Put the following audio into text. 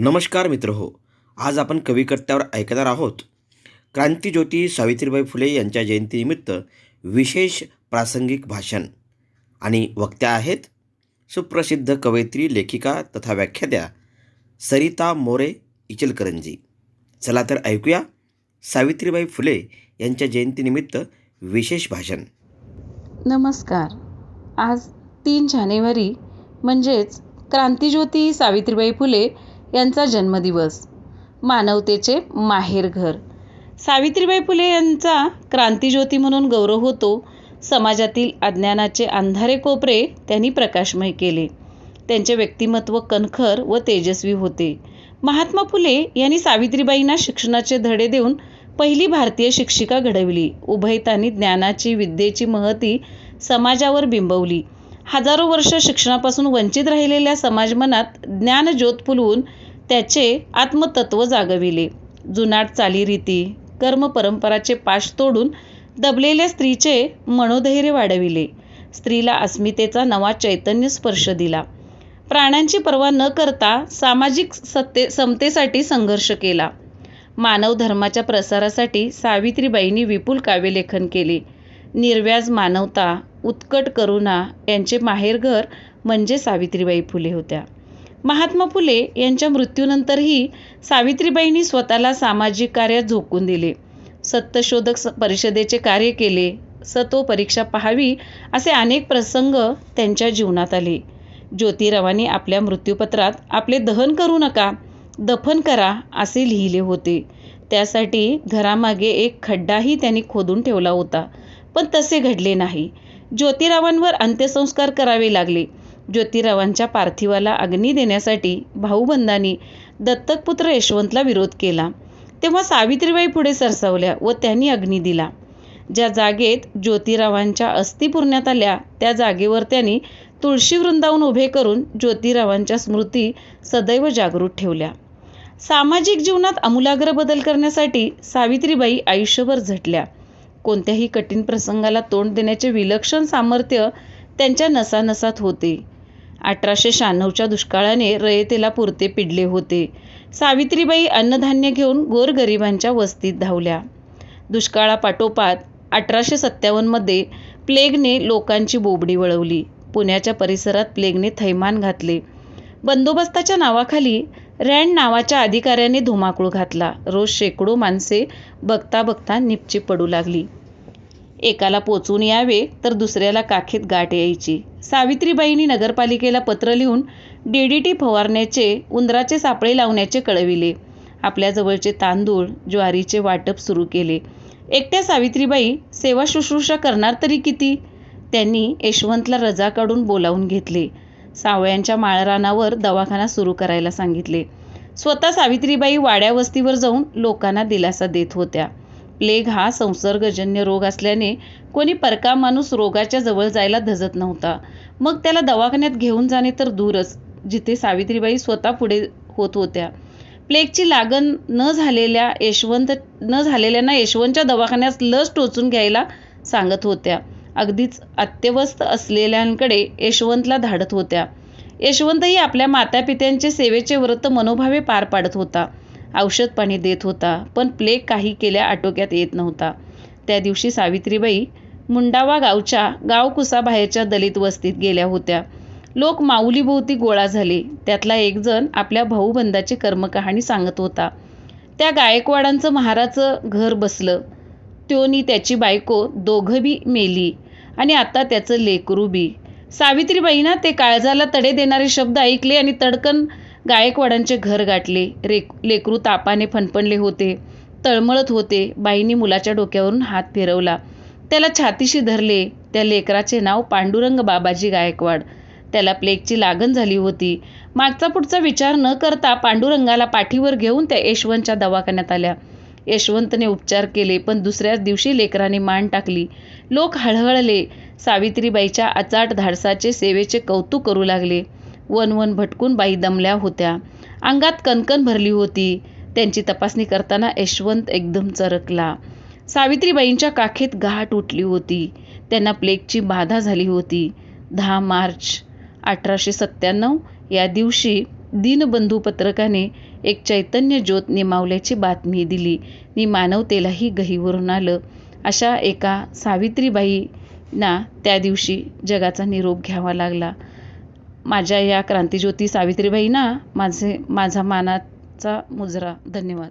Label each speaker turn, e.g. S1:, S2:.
S1: नमस्कार मित्र हो आज आपण कविकर्त्यावर ऐकणार आहोत. क्रांतीज्योती सावित्रीबाई फुले यांच्या जयंतीनिमित्त विशेष प्रासंगिक भाषण. आणि वक्त्या आहेत सुप्रसिद्ध कवयित्री लेखिका तथा व्याख्यात्या सरिता मोरे इचलकरंजी. चला तर ऐकूया सावित्रीबाई फुले यांच्या जयंतीनिमित्त विशेष भाषण.
S2: नमस्कार. आज तीन जानेवारी म्हणजेच क्रांतीज्योती सावित्रीबाई फुले यांचा जन्मदिवस. मानवतेचे माहेरघर सावित्रीबाई फुले यांचा क्रांतीज्योती म्हणून गौरव होतो. समाजातील अज्ञानाचे अंधारे कोपरे त्यांनी प्रकाशमय केले. त्यांचे व्यक्तिमत्व कणखर व तेजस्वी होते. महात्मा फुले यांनी सावित्रीबाईंना शिक्षणाचे धडे देऊन पहिली भारतीय शिक्षिका घडविली. उभयतांनी ज्ञानाची विद्येची महती समाजावर बिंबवली. हजारो वर्ष शिक्षणापासून वंचित राहिलेल्या समाजमनात ज्ञानज्योत फुलवून त्याचे आत्मतत्व जागविले. जुनाट चालीरीती कर्म परंपराचे पाश तोडून दबलेल्या स्त्रीचे मनोधैर्य वाढविले. स्त्रीला अस्मितेचा नवा चैतन्य स्पर्श दिला. प्राण्यांची पर्वा न करता सामाजिक सत्ते समतेसाठी संघर्ष केला. मानव धर्माच्या प्रसारासाठी सावित्रीबाईंनी विपुल काव्यलेखन केले. निर्व्याज मानवता उत्कट करुणा यांचे माहेरघर म्हणजे सावित्रीबाई फुले होत्या. महात्मा फुले यांच्या मृत्यूनंतरही सावित्रीबाईंनी स्वतःला सामाजिक कार्यात झोकून दिले. सत्यशोधक स- परिषदेचे कार्य केले. सतो परीक्षा पाहावी असे अनेक प्रसंग त्यांच्या जीवनात आले. ज्योतिरावांनी आपल्या मृत्यूपत्रात आपले दहन करू नका दफन करा असे लिहिले होते. त्यासाठी घरामागे एक खड्डाही त्यांनी खोदून ठेवला होता. पण तसे घडले नाही. ज्योतिरावांवर अंत्यसंस्कार करावे लागले. ज्योतिरावांच्या पार्थिवाला अग्नी देण्यासाठी भाऊबंदांनी दत्तकपुत्र यशवंतला विरोध केला. तेव्हा सावित्रीबाई पुढे सरसावल्या व त्यांनी अग्नी दिला. ज्या जागेत ज्योतिरावांच्या अस्थी पुरण्यात आल्या त्या जागेवर त्यांनी तुळशी वृंदावन उभे करून ज्योतिरावांच्या स्मृती सदैव जागृत ठेवल्या. सामाजिक जीवनात आमूलाग्र बदल करण्यासाठी सावित्रीबाई आयुष्यभर झटल्या. कोणत्याही कठीण प्रसंगाला तोंड देण्याचे विलक्षण सामर्थ्य त्यांच्या नसानसात होते. अठराशे शहाण्णवच्या दुष्काळाने रयतेला पुरते पिडले होते. सावित्रीबाई अन्नधान्य घेऊन गोरगरिबांच्या वस्तीत धावल्या. दुष्काळापाठोपाठ अठराशे सत्तावन्नमध्ये प्लेगने लोकांची बोबडी वळवली. पुण्याच्या परिसरात प्लेगने थैमान घातले. बंदोबस्ताच्या नावाखाली रँड नावाच्या अधिकाऱ्याने धुमाकूळ घातला. रोज शेकडो माणसे बघता बघता निपची पडू लागली. एकाला पोचून यावे तर दुसऱ्याला काखेत गाठ यायची. सावित्रीबाईंनी नगरपालिकेला पत्र लिहून डीडीटी फवारण्याचे उंदराचे सापळे लावण्याचे कळविले. आपल्या जवळचे तांदूळ ज्वारीचे वाटप सुरू केले. एकट्या सावित्रीबाई सेवा शुश्रूषा करणार तरी किती? त्यांनी यशवंतला रजा काढून बोलावून घेतले. सावळ्यांच्या माळरानावर दवाखाना सुरू करायला सांगितले. स्वतः सावित्रीबाई वाड्या वस्तीवर जाऊन लोकांना दिलासा देत होत्या. प्लेग हा संसर्गजन्य रोग असल्याने कोणी परका माणूस रोगाच्या जवळ जायला धजत नव्हता. मग त्याला दवाखान्यात घेऊन जाणे तर दूरच जिथे सावित्रीबाई स्वतः पुढे होत होत्या. प्लेगची लागण न झालेल्या यशवंत न झालेल्यांना यशवंतच्या दवाखान्यात लस टोचून घ्यायला सांगत होत्या. अगदीच अत्यवस्थ असलेल्यांकडे यशवंतला धाडत होत्या. यशवंतही आपल्या मातापित्यांचे सेवेचे व्रत मनोभावे पार पाडत होता. औषध पाणी देत होता पण प्लेग काही केल्या आटोक्यात येत नव्हता. त्या दिवशी सावित्रीबाई मुंडावा गावच्या गावकुसाबाहेरच्या दलित वस्तीत गेल्या होत्या. लोक माऊलीभोवती गोळा झाले. त्यातला एक जण आपल्या भाऊबंदाची कर्मकहाणी सांगत होता. त्या गायकवाडांचं महाराचं घर बसलं. त्योनी त्याची बायको दोघं बी मेली आणि आता त्याचं लेकरू बी. सावित्रीबाईंना ते काळजाला तडे देणारे शब्द ऐकले आणि तडकन गायकवाडांचे घर गाठले रेक लेकरू तापाने फणफणले होते तळमळत होते बाईंनी मुलाच्या डोक्यावरून हात फिरवला. त्याला छातीशी धरले त्या लेकराचे नाव पांडुरंग बाबाजी गायकवाड. त्याला प्लेगची लागण झाली होती. मागचा पुढचा विचार न करता पांडुरंगाला पाठीवर घेऊन त्या यशवंतच्या दवाखान्यात आल्या. यशवंतने उपचार केले पण दुसऱ्याच दिवशी लेकराने मान टाकली. लोक हळहळले. सावित्रीबाईच्या अचाट धाडसाचे सेवेचे कौतुक करू लागले. वन वन भटकून बाई दमल्या होत्या. अंगात कणकण भरली होती. त्यांची तपासणी करताना यशवंत एकदम चरकला. सावित्रीबाईंच्या काखेत गाठ उठली होती. त्यांना प्लेगची बाधा झाली होती. दहा मार्च अठराशे सत्त्याण्णव या दिवशी दीनबंधू पत्रकाने एक चैतन्य ज्योत निमावल्याची बातमी दिली. नि मानवतेलाही गहीवरून आलं. अशा एका सावित्रीबाईंना त्या दिवशी जगाचा निरोप घ्यावा लागला. माझ्या या क्रांतिज्योती सावित्रीबाईंना माझे माझा मानाचा मुजरा. धन्यवाद.